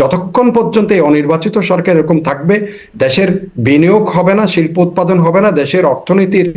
যতক্ষণ পর্যন্ত এই অনির্বাচিত সরকার এরকম থাকবে, দেশের বিনিয়োগ হবে না, শিল্প উৎপাদন হবে না, দেশের অর্থনীতির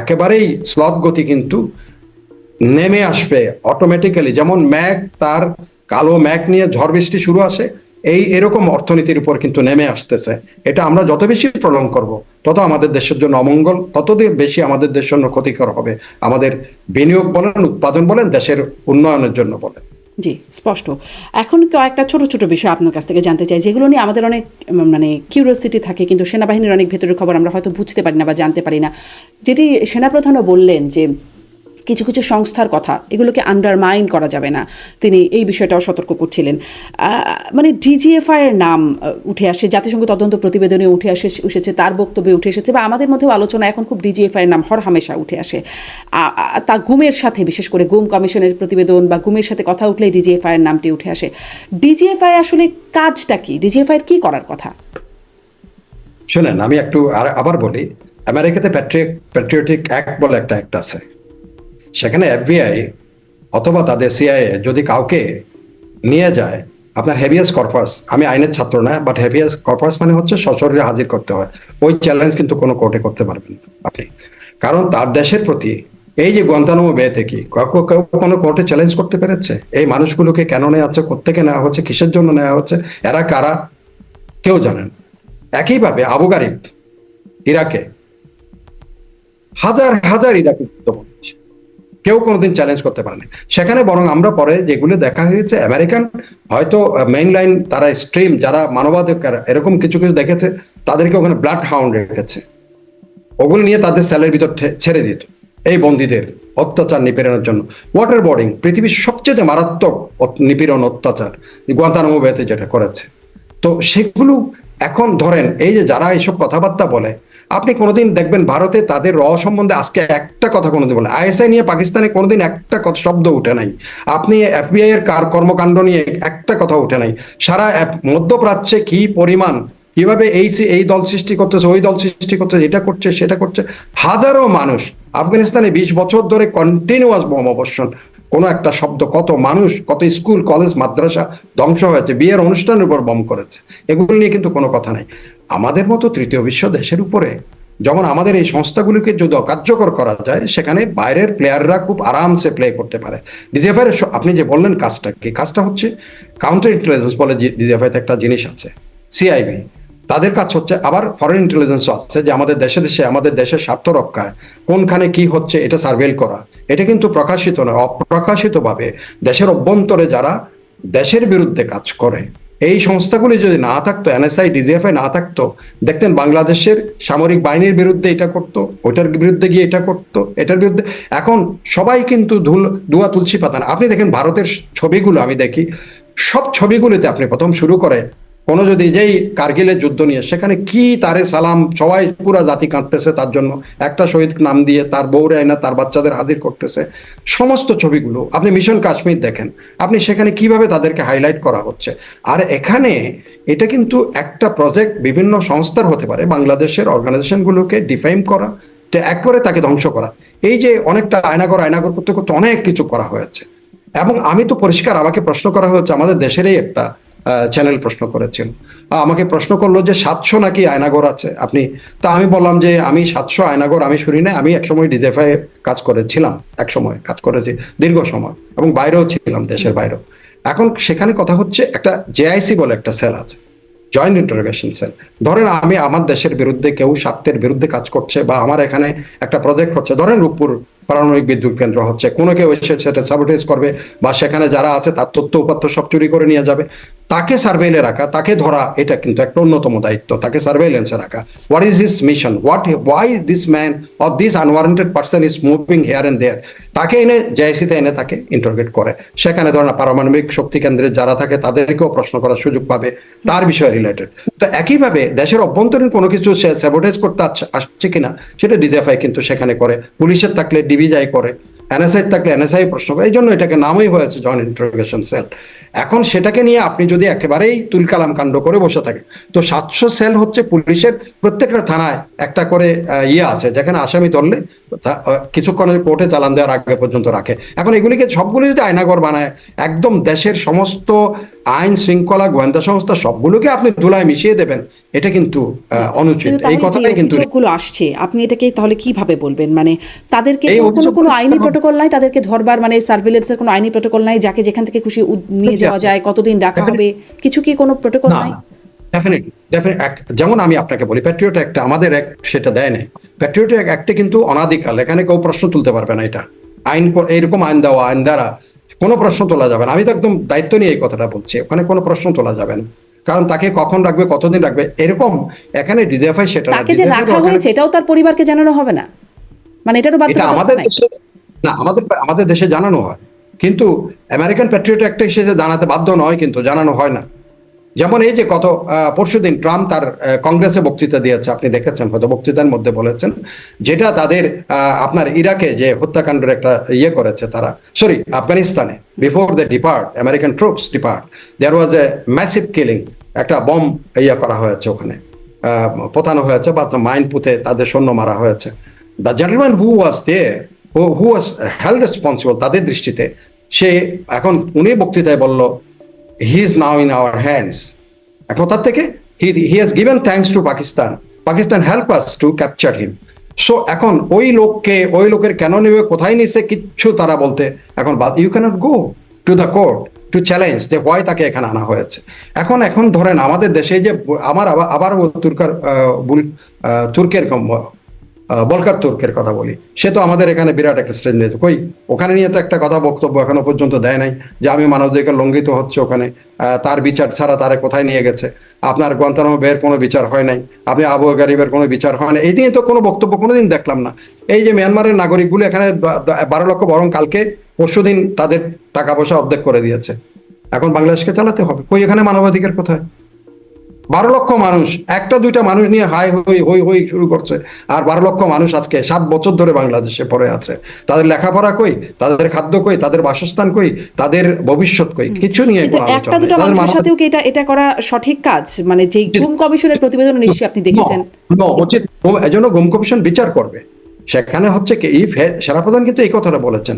একেবারেই স্লথ গতি কিন্তু নেমে আসবে অটোমেটিক্যালি যেমন ম্যাঘ তার কালো ম্যাঘ নিয়ে ঝড় বৃষ্টি শুরু আসে, এই এরকম অর্থনীতির উপর কিন্তু নেমে আসতেছে। এটা আমরা যত বেশি প্রলং করব, তত আমাদের দেশের জন্য অমঙ্গল, তত বেশি আমাদের দেশের জন্য ক্ষতিকর হবে। আমাদের বিনিয়োগ বলেন, উৎপাদন বলেন, দেশের উন্নয়নের জন্য বলেন। জি, স্পষ্ট। এখন কয়েকটা ছোট ছোট বিষয় আপনার কাছ থেকে জানতে চাই, যেগুলো নিয়ে আমাদের অনেক মানে কিউরিয়াসিটি থাকে, কিন্তু সেনাবাহিনীর অনেক ভেতরের খবর আমরা হয়তো বুঝতে পারি না বা জানতে পারি না। যেটি সেনাপ্রধানও বললেন যে কিছু কিছু সংস্থার কথা, এগুলোকে আন্ডারমাইন করা যাবে না। তিনি এই বিষয়টাও সতর্ক করছিলেন। মানে ডিজিএফআই এর নাম উঠে আসে, জাতিসংঘ তদন্ত প্রতিবেদনে উঠে আসে এসেছে তার বক্তব্যে উঠে এসেছে, বা আমাদের মধ্যেও আলোচনা এখন খুব ডিজিএফআই এর নাম হর হামেশা উঠে আসে। তা গুমের সাথে, বিশেষ করে গুম কমিশনের প্রতিবেদন বা গুমের সাথে কথা উঠলেই ডিজিএফআই এর নামটি উঠে আসে। ডিজিএফআই আসলে কাজটা কি? ডিজিএফআই এর কি করার কথা? শুনেন, আমি একটু আবার বলি, আমেরিকাতে প্যাট্রিয়টিক অ্যাক্ট বলে একটা অ্যাক্ট আছে। সেখানে এফবিআই অথবা তাদের সিআইএ যদি কাউকে নিয়ে যায়, আপনার হেভিয়াস কর্পাস আমি আইনের ছাত্র না বাট হেভিয়াস কর্পাস মানে হচ্ছে সশরীরে হাজির করতে হয়। ওই চ্যালেঞ্জ কিন্তু কোনো কোর্টে করতে পারবেন না আপনি। কারণ তার দেশের প্রতি এই যে গন্তানুমো বে থেকে কেউ কোনো কোর্টে চ্যালেঞ্জ করতে পেরেছে? এই মানুষগুলোকে কেন নেওয়া হচ্ছে কোথেকে নেওয়া হচ্ছে, কিসের জন্য নেওয়া হচ্ছে, এরা কারা? কেউ জানে না। একইভাবে আবু গারিব, ইরাকে, হাজার হাজার ইরাকি। কেউ কোনোদিন চ্যালেঞ্জ করতে পারেনি। সেখানে বরং আমরা পরে যেগুলো দেখা হয়েছে আমেরিকান হয়তো মেইন লাইন তারা স্ট্রিম যারা মানবাধিকার, এরকম কিছু কিছু দেখেছে, তাদেরকে ওখানে ব্লাড হাউন্ড রেখেছে। ওগুলো নিয়ে তাদের সেলের ভিতর ছেড়ে দিত, এই বন্দীদের অত্যাচার নিপীড়নের জন্য। ওয়াটার বোর্ডিং পৃথিবীর সবচেয়ে মারাত্মক নিপীড়ন অত্যাচার গুয়ান্তানামো বেতে যেটা করেছে। তো সেগুলো এখন ধরেন, এই যে যারা এইসব কথাবার্তা বলে আপনি কোনোদিন দেখবেন ভারতে তাদের র সম্বন্ধে আজকে একটা কথা কোনোদিন বলে আইএসআই নিয়ে পাকিস্তানে কোনোদিন একটা কথা শব্দ উঠে নাই। আপনি এফবিআই এর কার কর্মকাণ্ড নিয়ে একটা কথা উঠে নাই। সারা মধ্যপ্রাচ্যে কি পরিমাণ, কীভাবে এই এই দল সৃষ্টি করতেছে, ওই দল সৃষ্টি করতেছে, এটা করছে, সেটা করছে, হাজারো মানুষ। আফগানিস্তানে বিশ বছর ধরে কন্টিনিউয়াস বোম অবর্ষণ। কোনো একটা শব্দ, কত মানুষ, কত স্কুল, কলেজ, মাদ্রাসা ধ্বংস হয়েছে, বিয়ের অনুষ্ঠানের উপর বম করেছে। এগুলো নিয়ে কিন্তু কোনো কথা নাই। আমাদের মতো তৃতীয় বিশ্ব দেশের উপরে যেমন আমাদের এই সংস্থাগুলিকে যদি অকার্যকর করা যায়, সেখানে বাইরের প্লেয়াররা খুব আরামসে প্লে করতে পারে। ডিজিএফআই আপনি যে বললেন কাজটা কি? কাজটা হচ্ছে কাউন্টার ইন্টেলিজেন্স বলে ডিজিএফআইতে একটা জিনিস আছে সিআইবি তাদের কাজ হচ্ছে আবার ফরেন ইন্টেলিজেন্সও আছে যে আমাদের দেশে দেশে, আমাদের দেশের স্বার্থ রক্ষায় কোনখানে কি হচ্ছে এটা সার্ভেল করা। এটা কিন্তু প্রকাশিত নয়, অপ্রকাশিতভাবে দেশের অভ্যন্তরে যারা দেশের বিরুদ্ধে কাজ করে। এই সংস্থাগুলি যদি না থাকতো এনএসআই ডিজিএফআই না থাকতো, দেখতেন বাংলাদেশের সামরিক বাহিনীর বিরুদ্ধে এটা করতো, ওইটার বিরুদ্ধে গিয়ে এটা করতো, এটার বিরুদ্ধে এখন সবাই কিন্তু ধুল, দুয়া তুলসী পাতান। আপনি দেখেন ভারতের ছবিগুলো আমি দেখি, সব ছবিগুলিতে আপনি প্রথম শুরু করে কোনো যদি যেই কার্গিলের যুদ্ধ নিয়ে, সেখানে কি তারে সালাম, সবাই পুরা জাতি কাঁদতেছে তার জন্য। একটা শহীদ নাম দিয়ে তার বউরে আয়না তার বাচ্চাদের হাজির করতেছে। সমস্ত ছবিগুলো, আপনি মিশন কাশ্মীর দেখেন, আপনি সেখানে কীভাবে তাদেরকে হাইলাইট করা হচ্ছে। আর এখানে এটা কিন্তু একটা প্রজেক্ট বিভিন্ন সংস্থার হতে পারে, বাংলাদেশের অর্গানাইজেশনগুলোকে ডিফাইন করা এক করে তাকে ধ্বংস করা। এই যে অনেকটা আয়নাগর আয়নাগর করতে করতে অনেক কিছু করা হয়েছে। এবং আমি তো পরিষ্কার, আমাকে প্রশ্ন করা হয়েছে, আমাদের দেশেরই একটা চ্যানেল প্রশ্ন করেছিল আমাকে প্রশ্ন করল যে, সাতশো নাকি আয়নাগর আছে? আপনি, তা আমি বললাম যে, আমি সাতশো আয়নাগর আমি শুনি না, আমি একসময় ডিজেফাই কাজ করেছিলাম এক সময় কাজ করেছি, দীর্ঘ সময়, এবং বাইরেও ছিলাম, দেশের বাইরেও। এখন সেখানে কথা হচ্ছে, একটা জেআইসি বলে একটা সেল আছে, জয়েন্ট ইন্টারোগেশন সেল। ধরেন আমি আমার দেশের বিরুদ্ধে কেউ স্বার্থের বিরুদ্ধে কাজ করছে, বা আমার এখানে একটা প্রজেক্ট হচ্ছে, ধরেন রূপপুর পারমাণবিক বিদ্যুৎ কেন্দ্র হচ্ছে, কোনো কেউ এসে সেটা সাবটেজ করবে, বা সেখানে যারা আছে তার তথ্য উপাত্ত সব চুরি করে নিয়ে যাবে। তাকে সার্ভেলে রাখা, তাকে ধরা, এটা কিন্তু একটা অন্যতম দায়িত্ব, তাকে সার্ভেলেন্সে রাখা। What is his mission what why this man or this unwarranted person is moving here and there তাকে এনে জেআইসিতে এনে তাকে ইন্টারোগেট করে। সেখানে ধরেন পারমাণবিক শক্তি কেন্দ্রে যারা থাকে তাদেরকেও প্রশ্ন করার সুযোগ পাবে, তার বিষয়ে রিলেটেড তো একইভাবে দেশের অভ্যন্তরীণ কোনো কিছু সে স্যাবোটেজ করতে আসছে কিনা, সেটা ডিজিএফআই কিন্তু সেখানে করে। পুলিশের থাকলে ডিবিজাই করে। এনএসআই থাকলে এনএসআই প্রশ্ন করে। এই জন্য এটাকে নামই হয়েছে জয়েন্ট ইন্টারোগেশন সেল এখন সেটাকে নিয়ে আপনি যদি একেবারেই তুলকালাম কাণ্ড করে বসে থাকেন, তো সাতশো সেল হচ্ছে পুলিশের প্রত্যেকটা থানায় একটা করে ইয়ে আছে, যেখানে আসামি ধরলে কিছুক্ষণ কোর্টে চালান দেওয়ার আগে পর্যন্ত রাখে। এখন এগুলিকে সবগুলি যদি আয়নাগর বানায়, একদম দেশের সমস্ত আইন শৃঙ্খলা গোয়েন্দা সংস্থা সবগুলোকে আপনি ধুলায় মিশিয়ে দেবেন। এটা কিন্তু অনুচিত। এই কথাটাই কিন্তু অভিযোগগুলো আসছে আপনি এটাকে তাহলে কীভাবে বলবেন? মানে তাদেরকে কোনো কোনো আইনি প্রটোকল নাই তাদেরকে ধরবার মানে সার্ভিলেন্সের কোনো আইনি প্রটোকল নাই যাকে যেখান থেকে খুশি নিয়ে যাওয়া যায় কতদিন রাখা হবে কিছু কি কোনো প্রটোকল নাই? ডেফিনেটলি যেমন আমি আপনাকে বলি প্যাট্রিয়ট একটা আমাদের এক সেটা দেয় নাই। প্যাট্রিয়ট অ্যাক্টে কিন্তু অনাদিকাল এখানে কেউ প্রশ্ন তুলতে পারবে না এটা। আইন এইরকম আইন দেওয়া আইন দ্বারা কোনো প্রশ্ন তোলা যাবে না। আমি তো একদম দায়িত্ব নিয়ে এই কথাটা বলছি। ওখানে কোনো প্রশ্ন তোলা যাবে না। কারণ তাকে কখন রাখবে কতদিন রাখবে এরকম এখানে ডিজিএফআই সেটা তাকে যে রাখা হয়েছে এটাও তার পরিবারকে জানানো হবে না। মানে এটারও এটা আমাদের দেশে না আমাদের আমাদের দেশে জানানো হয়। কিন্তু আমেরিকান প্যাট্রিয়ট একটা হিসেবে জানাতে বাধ্য নয় কিন্তু জানানো হয় না। যেমন এই যে গত পরশু দিন ট্রাম্প তার কংগ্রেসে বক্তৃতা দিয়েছে, আপনি দেখেছেন, হয়তো বক্তৃতার মধ্যে বলেছেন, যেটা তাদের আপনার ইরাকে যে হত্যাকাণ্ডের একটা ইয়ে করেছে তারা, সরি, আফগানিস্তানে before the depart American troops depart there was a massive killing একটা বম ইয়ে করা হয়েছে ওখানে পোতানো হয়েছে, বা মাইন পুঁতে তাদের সৈন্য মারা হয়েছে। The gentleman who was they who was held responsible তাদের দৃষ্টিতে, সে এখন উনি বক্তৃতায় বলল he is now in our hands তার থেকে he he has given thanks to Pakistan Pakistan help us to capture him so এখন ওই লোককে, ওই লোকের কেন নেবে, কোথায় নিছে কিচ্ছু তারা বলতে এখন but you can't go to the court to challenge যে হোয়াই তাকে এখানে আনা হয়েছে। এখন এখন ধরেন আমাদের দেশে যে আমার আবার আবার তুর্কার তুর্কের বলকার তুর্কের কথা বলি। সে তো আমাদের এখানে বিরাট একটা স্ট্রেন নিয়েছে কই? ওখানে নিয়ে তো একটা কথা বক্তব্য এখনও পর্যন্ত দেয় নাই যে আমি মানবাধিকার লঙ্ঘিত হচ্ছে ওখানে। তার বিচার ছাড়া তারে কোথায় নিয়ে গেছে? আপনার গন্তানামা বের কোনো বিচার হয় নাই। আপনি আবু গারিবের কোনো বিচার হয় না এই নিয়ে তো কোনো বক্তব্য কোনোদিন দেখলাম না। এই যে মিয়ানমারের নাগরিকগুলো এখানে বারো লক্ষ বরং কালকে পরশুদিন তাদের টাকা পয়সা অর্ধেক করে দিয়েছে। এখন বাংলাদেশকে চালাতে হবে। কই এখানে মানবাধিকার কোথায়? বারো লক্ষ মানুষ একটা দুইটা মানুষ নিয়ে হাই হই হই হই শুরু করছে। আর বারো লক্ষ মানুষ আজকে সাত বছর ধরে বাংলাদেশে পড়ে আছে। তাদের লেখাপড়া কই? তাদের খাদ্য কই? তাদের বাসস্থান কই? তাদের ভবিষ্যৎ কই? কিছু নিয়ে একটা দুটো মানুষের সাথেও কি এটা এটা করা সঠিক কাজ? মানে যে ঘুম কমিশনের প্রতিবেদন নিশ্চয়ই আপনি দেখেছেন। উচিত। এজন্য গুম কমিশন বিচার করবে। সেখানে হচ্ছে কি ইফ সেনাপ্রধান কিন্তু এই কথাটা বলেছেন।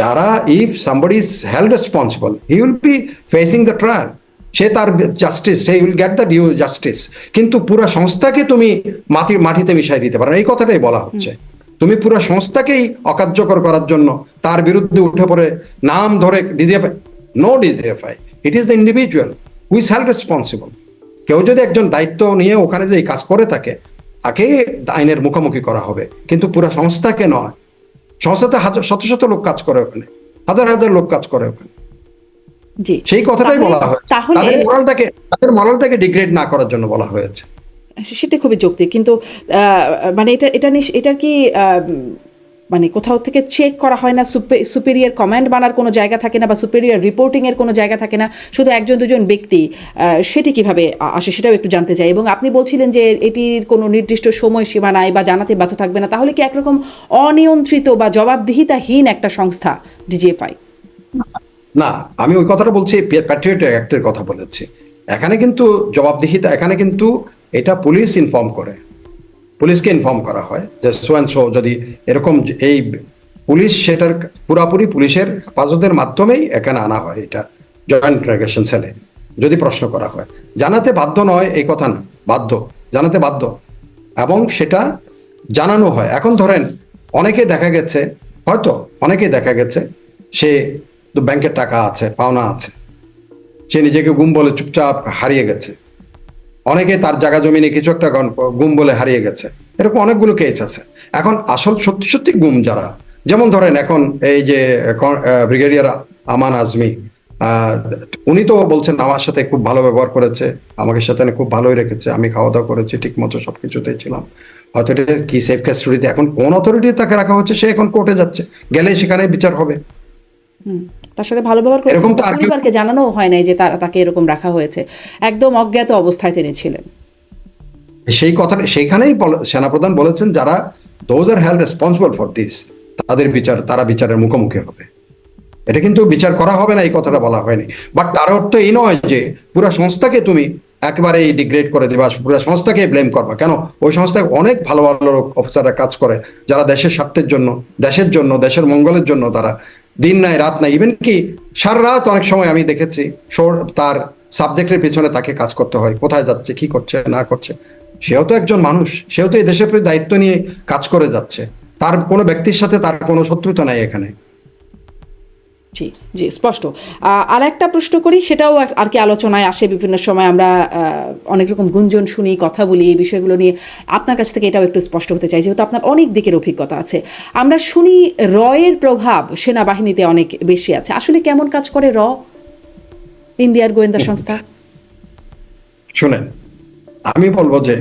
যারা if somebody is held responsible he will be facing the trial সে তার justice say will get the due justice কিন্তু পুরো সংস্থাকে তুমি মাটির মাটিতে মিশাই দিতে পারো এই কথাটাই বলা হচ্ছে। তুমি পুরো সংস্থাকেই অকার্যকর করার জন্য তার বিরুদ্ধে উঠে পড়ে নাম ধরে DGFI no DGFI it is the individual we held responsible কেউ যদি একজন দায়িত্ব নিয়ে ওখানে যদি কাজ করে থাকে, তাকে আইনের মুখোমুখি করা হবে। কিন্তু পুরো সংস্থাকে নয়। সংস্থাতে হাজার, শত শত লোক কাজ করে ওখানে। হাজার হাজার লোক কাজ করে ওখানে। সেই কথাটাই বলা হয় তাহলে তাদের মরালটাকে তাদের মরালটাকে ডিগ্রেড না করার জন্য বলা হয়েছে। সেটা খুবই যৌক্তিক কিন্তু মানে এটা এটা এটার কি মানে কোথাও থেকে চেক করা হয় না সুপেরিয়ার কমান্ড বানার কোনো জায়গা থাকে না বা সুপেরিয়ার রিপোর্টিং এর কোনো জায়গা থাকে না শুধু একজন দুজন ব্যক্তি আহ, সেটি কীভাবে আসে সেটাও একটু জানতে চাই। এবং আপনি বলছিলেন যে এটির কোনো নির্দিষ্ট সময়সীমা নাই বা জানাতে বাধ্য থাকবে না তাহলে কি একরকম অনিয়ন্ত্রিত বা জবাবদিহিতাহীন একটা সংস্থা ডিজিএফআই না, আমি ওই কথাটা বলছি প্যাট্রিয়ট অ্যাক্টের কথা বলেছি। এখানে কিন্তু জবাবদিহিতা, এখানে কিন্তু এটা পুলিশ ইনফর্ম করে। পুলিশকে ইনফর্ম করা হয় যে সো অ্যান্ড সো যদি এরকম এই পুলিশ সেটার পুরাপুরি পুলিশের হেফাজতের মাধ্যমেই এখানে আনা হয় এটা জয়েন্ট ইন্টারগেশন সেলে যদি প্রশ্ন করা হয়। জানাতে বাধ্য নয়, এই কথা না, বাধ্য, জানাতে বাধ্য। এবং সেটা জানানো হয়। এখন ধরেন, অনেকে দেখা গেছে, হয়তো অনেকে দেখা গেছে, সে তো ব্যাংকের টাকা আছে, পাওনা আছে। সে নিজেকে গুম বলে চুপচাপ হারিয়ে গেছে। অনেকে তার জায়গা জমিনে কিছু একটা গুম বলে হারিয়ে গেছে। এরকম অনেকগুলো কেস আছে। এখন আসল সত্যি সত্যি গুম যারা, যেমন ধরেন এখন এই যে ব্রিগেডিয়ার আমান আজমি উনি তো বলছেন আমার সাথে খুব ভালো ব্যবহার করেছে, আমাকে সাথে খুব ভালোই রেখেছে, আমি খাওয়া দাওয়া করেছি ঠিক মতো সবকিছুতেই ছিলাম। হয়তো এটা কি সেফ কাস্টডিতে এখন কোন অথরিটি তাকে রাখা হচ্ছে, সে এখন কোর্টে যাচ্ছে। গেলে সেখানে বিচার হবে। তার সাথে ভালো ব্যবহার করেছে। পরিবারকে জানানো হয় নাই যে তার তাকে এরকম রাখা হয়েছে। একদম অজ্ঞাত অবস্থায় তিনি ছিলেন। সেই কথাটা সেইখানেই সেনাপ্রধান বলেছেন যারা those are held responsible for this তাদের বিচার তারা বিচারের মুখোমুখি হবে। এটা কিন্তু বিচার করা হবে না এই কথাটা বলা হয়নি। বাট তার অর্থ এই নয় যে পুরো সংস্থাকে তুমি একেবারে ডিগ্রেড করে দেবা পুরো সংস্থাকে ব্লেম করবা। কেন? ওই সংস্থায় অনেক ভালো ভালো লোক অফিসাররা কাজ করে যারা দেশের স্বার্থের জন্য দেশের জন্য দেশের মঙ্গলের জন্য তারা দিন নাই, রাত নাই ইভেন কি সারা রাত অনেক সময় আমি দেখেছি তার সাবজেক্টের পেছনে তাকে কাজ করতে হয়, কোথায় যাচ্ছে, কি করছে, না করছে। সেও তো একজন মানুষ, সেও তো এই দেশের প্রতি দায়িত্ব নিয়ে কাজ করে যাচ্ছে। তার কোনো ব্যক্তির সাথে তার কোনো শত্রুতা নাই এখানে। জি জি, স্পষ্ট। আর একটা প্রশ্ন করি, সেটাও আর কি আলোচনায় আসে বিভিন্ন সময় আমরা অনেক রকম গুঞ্জন শুনি, কথা বলি এই বিষয়গুলো নিয়ে। আপনার কাছ থেকে এটাও একটু স্পষ্ট হতে চাই, যেহেতু আপনার অনেক দিকের অভিজ্ঞতা আছে। আমরা শুনি রয়ের প্রভাব সেনাবাহিনীতে অনেক বেশি আছে। আসলে কেমন কাজ করে র? ইন্ডিয়ার গোয়েন্দা সংস্থা। শুনেন, আমি বলব যে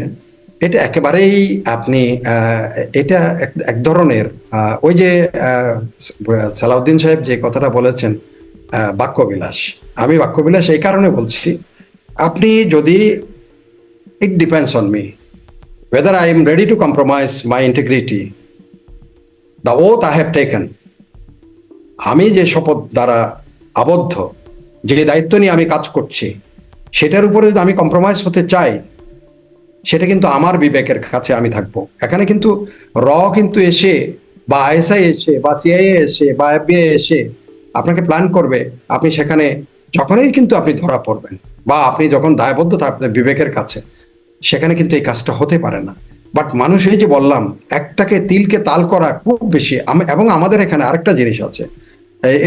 এটা একেবারেই আপনি এটা এক- ধরনের ওই যে সালাউদ্দিন সাহেব যে কথাটা বলেছেন বাক্যবিলাস। আমি বাক্যবিলাস এই কারণে বলছি আপনি যদি it depends on me whether I am ready to compromise my integrity, the oath I have taken, আমি যে শপথ দ্বারা আবদ্ধ যে দায়িত্ব নিয়ে আমি কাজ করছি সেটার উপরে যদি আমি কম্প্রোমাইজ হতে চাই সেটা কিন্তু আমার বিবেকের কাছে আমি থাকব। এখানে কিন্তু র কিন্তু এসে বা আইএসআই এসে বা সিআইএ এসে বা এফবিআই এসে আপনাকে প্ল্যান করবে। আপনি সেখানে যখনই কিন্তু আপনি ধরা পড়বেন বা আপনি যখন দায়বদ্ধ থাকবেন বিবেকের কাছে, সেখানে কিন্তু এই কাজটা হতে পারে না। বাট মানুষ এই যে বললাম, একটাকে তিলকে তাল করা খুব বেশি এবং আমাদের এখানে আরেকটা জিনিস আছে।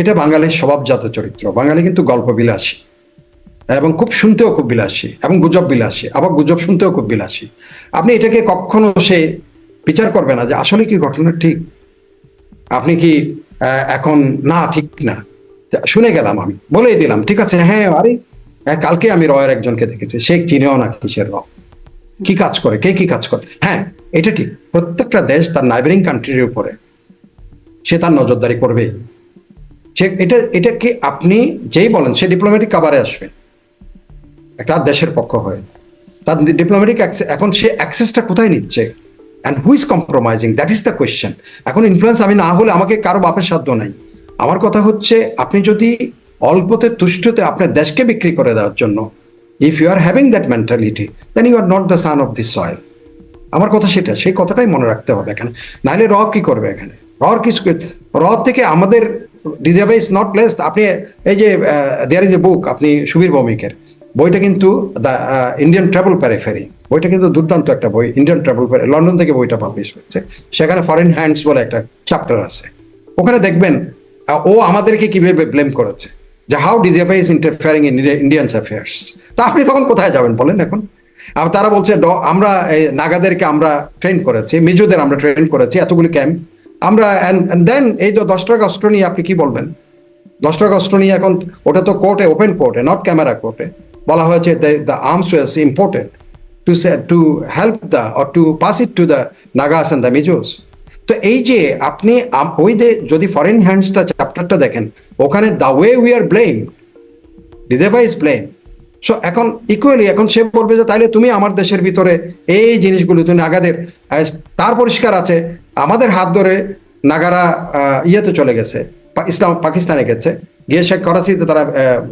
এটা বাঙালির স্বভাবজাত চরিত্র। বাঙালি কিন্তু গল্প বিলাসী এবং খুব শুনতেও খুব বিলাসী এবং গুজব বিলাসী, আবার গুজব শুনতেও খুব বিলাসী। আপনি এটাকে কখনো সে বিচার করবে না যে আসলে কি ঘটনা ঠিক? আপনি কি এখন না ঠিক না? শুনে গেলাম আমি, বলেই দিলাম, ঠিক আছে হ্যাঁ আরে কালকে আমি রয়ের একজনকে দেখেছি, সে চিনেও না কিসের র। কি কাজ করে, কে কি কাজ করে? হ্যাঁ এটা ঠিক, প্রত্যেকটা দেশ তার নাইবারিং কান্ট্রির উপরে। সে তার নজরদারি করবে। সে, এটা, এটাকে আপনি যেই বলেন, সে ডিপ্লোম্যাটিক কাভারে আসবে। একটা দেশের পক্ষ হয়ে। তার ডিপ্লোম্যাটিক এখন সে অ্যাক্সেসটা কোথায় নিচ্ছে? And who is compromising that is the question এখন ইনফ্লুয়েন্স আমি না হলে আমাকে কারও বাপের সাধ্য নাই। আমার কথা হচ্ছে, আপনি যদি অল্পতে, তুষ্টতে আপনার দেশকে বিক্রি করে দেওয়ার জন্য if you are having that mentality then you are not the son of this soil আমার কথা সেটা, সেই কথাটাই মনে রাখতে হবে এখানে। নাহলে র কি করবে এখানে? রর কিছু র থেকে আমাদের ডিজার্ভ ইজ নট লেস আপনি, এই যে দেয়ার ইজ এ বুক আপনি সুবীর ভৌমিকের। বইটা কিন্তু দ্য ইন্ডিয়ান ট্রাভেল প্যারিফেরি বইটা কিন্তু দুর্দান্ত একটা বই ইন্ডিয়ান ট্রাভেল লন্ডন থেকে বইটা পাবলিশ হয়েছে। সেখানে ফরেন হ্যান্ডস বলে একটা চ্যাপ্টার আছে। ওখানে দেখবেন ও আমাদেরকে কীভাবে ব্লেম করেছে, যে how DGFI is interfering in Indians affairs তা আপনি তখন কোথায় যাবেন বলেন এখন? আর তারা বলছে, ড- আমরা এই নাগাদেরকে আমরা ট্রেন করেছি, মিজোদের আমরা ট্রেন করেছি, এতগুলি ক্যাম্প আমরা দেন এই তো দশ টাকা অস্ত্র নিয়ে আপনি কি বলবেন? দশ টাকা অস্ত্র নিয়ে এখন, ওটা তো কোর্টে ওপেন কোর্টে নট ক্যামেরা কোর্টে বলা হয়েছে the arms was imported to to help the or to pass it to the Nagas and the Mizos তো এই যে আপনি ওই যে যদি ফরেন হ্যান্ডসটা চ্যাপ্টারটা দেখেন, ওখানে the way we are blame DGFI is blame so এখন ইকুয়ালি এখন সে বলবে যে, তাইলে তুমি আমার দেশের ভিতরে এই জিনিসগুলো, তুমি নাগাদের তার পরিষ্কার আছে, আমাদের হাত ধরে নাগারা ইয়েতে চলে গেছে ইসলাম, পাকিস্তানে গেছে। গিয়ে শেখ করাচিতে তারা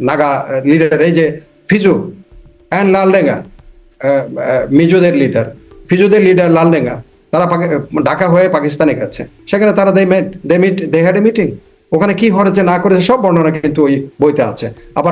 নাগা লিডার যে ফিজু অ্যান্ড লালডেঙ্গা মিজোদের লিডার ফিজুদের লিডার লালডেঙ্গা তারা ঢাকা হয়ে পাকিস্তানে গেছে। সেখানে তারা they met they meet they had a meeting ওখানে কি হয়েছে না করেছে সব বর্ণনা কিন্তু ওই বইতে আছে। আবার